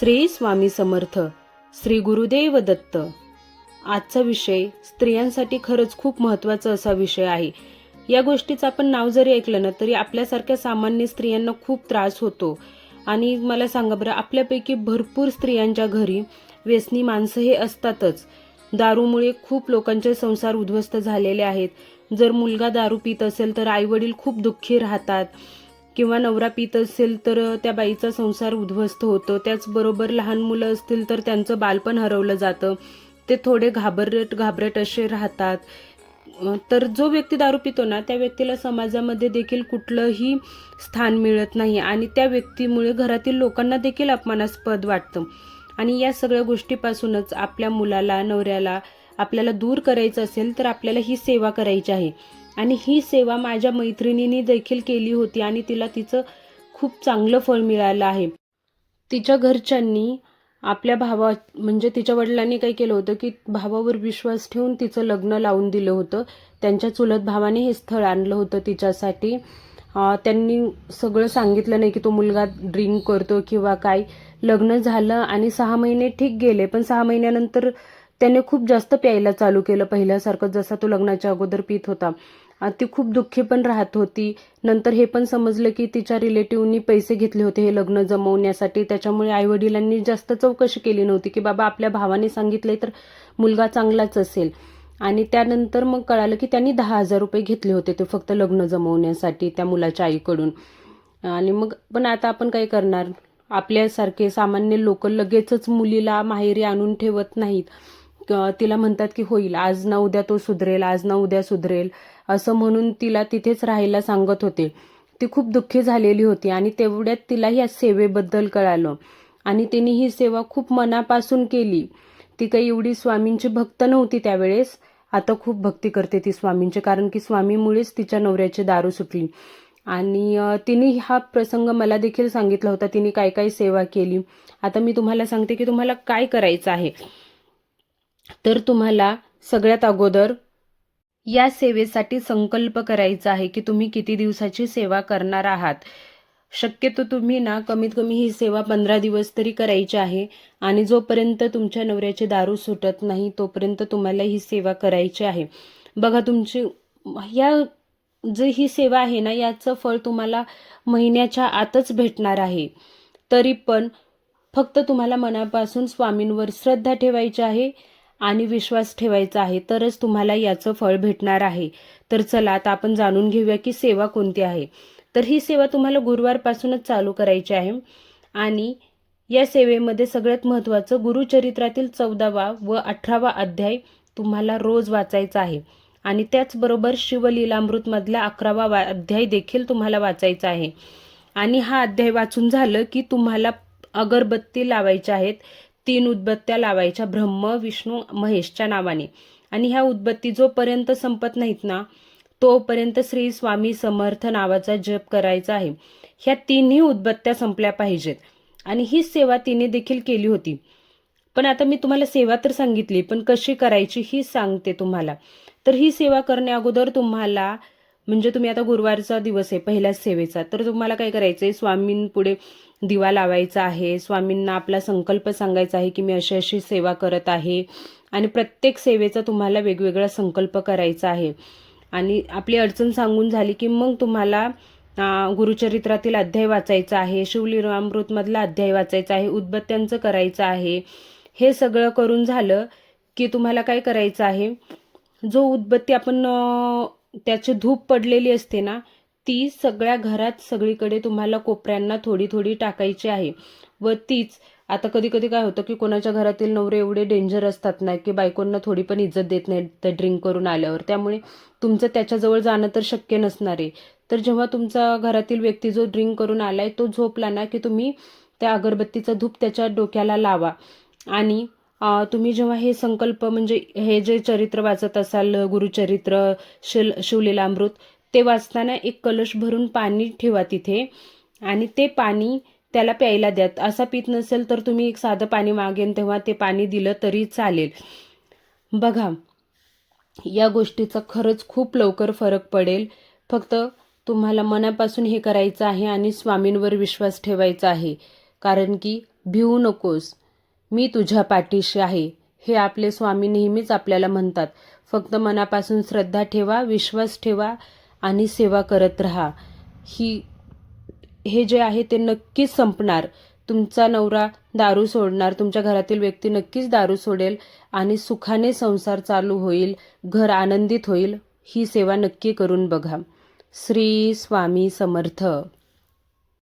श्री स्वामी समर्थ श्री गुरुदेव दत्त. आजचा विषय स्त्रियांसाठी खरंच खूप महत्त्वाचा असा विषय आहे. या गोष्टीचं आपण नाव जरी ऐकलं ना तरी आपल्यासारख्या सामान्य स्त्रियांना खूप त्रास होतो. आणि मला सांगा बरं आपल्यापैकी भरपूर स्त्रियांच्या घरी व्यसनी माणसं हे असतातच. दारूमुळे खूप लोकांचे संसार उद्ध्वस्त झालेले आहेत. जर मुलगा दारू पित असेल तर आईवडील खूप दुःखी राहतात. किंवा नवरा पित असेल तर त्या बाईचा संसार उद्ध्वस्त होतो. त्याचबरोबर लहान मुलं असतील तर त्यांचं बालपण हरवलं जातं. ते थोडे घाबरट घाबरट असे राहतात. तर जो व्यक्ती दारू पितो ना त्या व्यक्तीला समाजामध्ये देखील कुठलंही स्थान मिळत नाही आणि त्या व्यक्तीमुळे घरातील लोकांना देखील अपमानास्पद वाटतं. आणि या सगळ्या गोष्टीपासूनच आपल्या मुलाला नवऱ्याला आपल्याला दूर करायचं असेल तर आपल्याला ही सेवा करायची आहे. आणि ही सेवा माझ्या मैत्रिणीने देखील केली होती आणि तिला तिचं खूप चांगलं फळ मिळालं आहे. तिच्या घरच्यांनी आपल्या भावा म्हणजे तिच्या वडिलांनी काय केलं होतं की भावावर विश्वास ठेवून तिचं लग्न लावून दिलं होतं. त्यांच्या चुलत भावाने हे स्थळ आणलं होतं तिच्यासाठी. त्यांनी सगळं सांगितलं नाही की तो मुलगा ड्रिंक करतो किंवा काय. लग्न झालं आणि सहा महिने ठीक गेले पण सहा महिन्यानंतर त्याने खूप जास्त प्यायला चालू केलं पहिल्यासारखं जसा तो लग्नाच्या अगोदर पित होता. ती खूप दुःखी पण राहत होती. नंतर हे पण समजलं की तिच्या रिलेटिव्हनी पैसे घेतले होते हे लग्न जमवण्यासाठी. त्याच्यामुळे आईवडिलांनी जास्त चौकशी केली नव्हती की बाबा आपल्या भावाने सांगितले तर मुलगा चांगलाच असेल. आणि त्यानंतर मग कळालं की त्यांनी दहा हजार रुपये घेतले होते ते फक्त लग्न जमवण्यासाठी त्या मुलाच्या आईकडून. आणि मग पण आता आपण काय करणार? आपल्यासारखे सामान्य लोक लगेचच मुलीला माहेरी आणून ठेवत नाहीत. तिला म्हणतात की होईल आज ना उद्या तो सुधरेल आज ना उद्या सुधरेल असं म्हणून तिला तिथेच राहायला सांगत होते. ती खूप दुःखी झालेली होती आणि तेवढ्यात तिला या सेवेबद्दल कळालं. आणि तिने ही सेवा खूप मनापासून केली. ती काही एवढी स्वामींची भक्त नव्हती त्यावेळेस. आता खूप भक्ती करते ती स्वामींची कारण की स्वामीमुळेच तिच्या नवऱ्याची दारू सुटली आणि तिने हा प्रसंग मला देखील सांगितला होता तिने काय काय सेवा केली. आता मी तुम्हाला सांगते की तुम्हाला काय करायचं आहे. तर तुम्हाला सगळ्यात अगोदर या सेवेसाठी संकल्प करायचा आहे की तुम्ही किती दिवसाची सेवा करणार आहात. शक्यतो तुम्ही ना कमीत कमी ही सेवा पंधरा दिवस तरी करायची आहे आणि जोपर्यंत तुमच्या नवऱ्याची दारू सुटत नाही तोपर्यंत तुम्हाला ही सेवा करायची आहे. बघा तुमची या जे ही सेवा आहे ना याचं फळ तुम्हाला महिन्याच्या आतच भेटणार आहे. तरी पण फक्त तुम्हाला मनापासून स्वामींवर श्रद्धा ठेवायची आहे. आणि विश्वास ठेवायचा आहे तरच तुम्हाला याचं फळ भेटणार आहे. तर चला आता आपण जाणून घेऊया की सेवा कोणती आहे. तर ही सेवा तुम्हाला गुरुवारपासूनच चालू करायची आहे आणि या सेवेमध्ये सगळ्यात महत्त्वाचं गुरुचरित्रातील चौदावा व अठरावा अध्याय तुम्हाला रोज वाचायचा आहे. आणि त्याचबरोबर शिवलीलामृतमधला अकरावा वा अध्याय देखील तुम्हाला वाचायचा आहे. आणि हा अध्याय वाचून झालं की तुम्हाला अगरबत्ती लावायच्या आहेत तीन उदबत्त्या लावायच्या ब्रह्म विष्णू महेशच्या नावाने. आणि ह्या उदबत्ती जोपर्यंत संपत नाहीत ना तोपर्यंत श्री स्वामी समर्थ नावाचा जप करायचा आहे. ह्या तिन्ही उदबत्त्या संपल्या पाहिजेत. आणि ही सेवा तिने देखील केली होती. पण आता मी तुम्हाला सेवा तर सांगितली पण कशी करायची ही सांगते तुम्हाला. तर ही सेवा करण्या अगोदर तुम्हाला म्हणजे तुम्ही आता गुरुवारचा दिवस आहे पहिल्याच सेवेचा. तर तुम्हाला काय करायचं आहे स्वामींपुढे दिवा लावायचा आहे स्वामींना आपला संकल्प सांगायचा आहे की मी अशी अशी सेवा करत आहे. आणि प्रत्येक सेवेचा तुम्हाला वेगवेगळा संकल्प करायचा आहे. आणि आपली अडचण सांगून झाली की मग तुम्हाला गुरुचरित्रातील अध्याय वाचायचा आहे शिवलीरामृतमधला अध्याय वाचायचा आहे उदबत्त्यांचं करायचं आहे. हे सगळं करून झालं की तुम्हाला काय करायचं आहे? जो उदबत्ती आपण त्याची धूप पडलेली असते ना ती सगळ्या घरात सगळीकडे तुम्हाला कोपऱ्यांना थोडी थोडी टाकायची आहे. व तीच आता कधी कधी काय होतं की कोणाच्या घरातील नवरे एवढे डेंजर असतात ना की बायकोंना थोडी पण इज्जत देत नाहीत तर ड्रिंक करून आल्यावर. त्यामुळे तुमचं त्याच्याजवळ जाणं तर शक्य नसणार आहे. तर जेव्हा तुमचा घरातील व्यक्ती जो ड्रिंक करून आलाय तो झोपला ना की तुम्ही त्या अगरबत्तीचा धूप त्याच्या डोक्याला लावा. आणि तुम्ही जेव्हा हे संकल्प म्हणजे हे जे चरित्र वाचत असाल गुरुचरित्र शिल शिवलीलामृत ते वाचताना एक कलश भरून पाणी ठेवा तिथे आणि ते पाणी त्याला प्यायला द्यात. असा पित नसेल तर तुम्ही एक साधं पाणी मागेन तेव्हा ते पाणी दिलं तरी चालेल. बघा या गोष्टीचा खरंच खूप लवकर फरक पडेल. फक्त तुम्हाला मनापासून हे करायचं आहे आणि स्वामींवर विश्वास ठेवायचा आहे. कारण की भिवू नकोस. मी तुझ्या पाठीशी आहे. हे आपले स्वामी नेहमीच आपल्याला म्हणतात. फक्त मनापासून श्रद्धा ठेवा विश्वास ठेवा आणि सेवा करत राहा. ही हे जे आहे ते नक्कीच संपणार. तुमचा नवरा दारू सोडणार तुमच्या घरातील व्यक्ती नक्कीच दारू सोडेल आणि सुखाने संसार चालू होईल घर आनंदित होईल. ही सेवा नक्की करून बघा. श्री स्वामी समर्थ.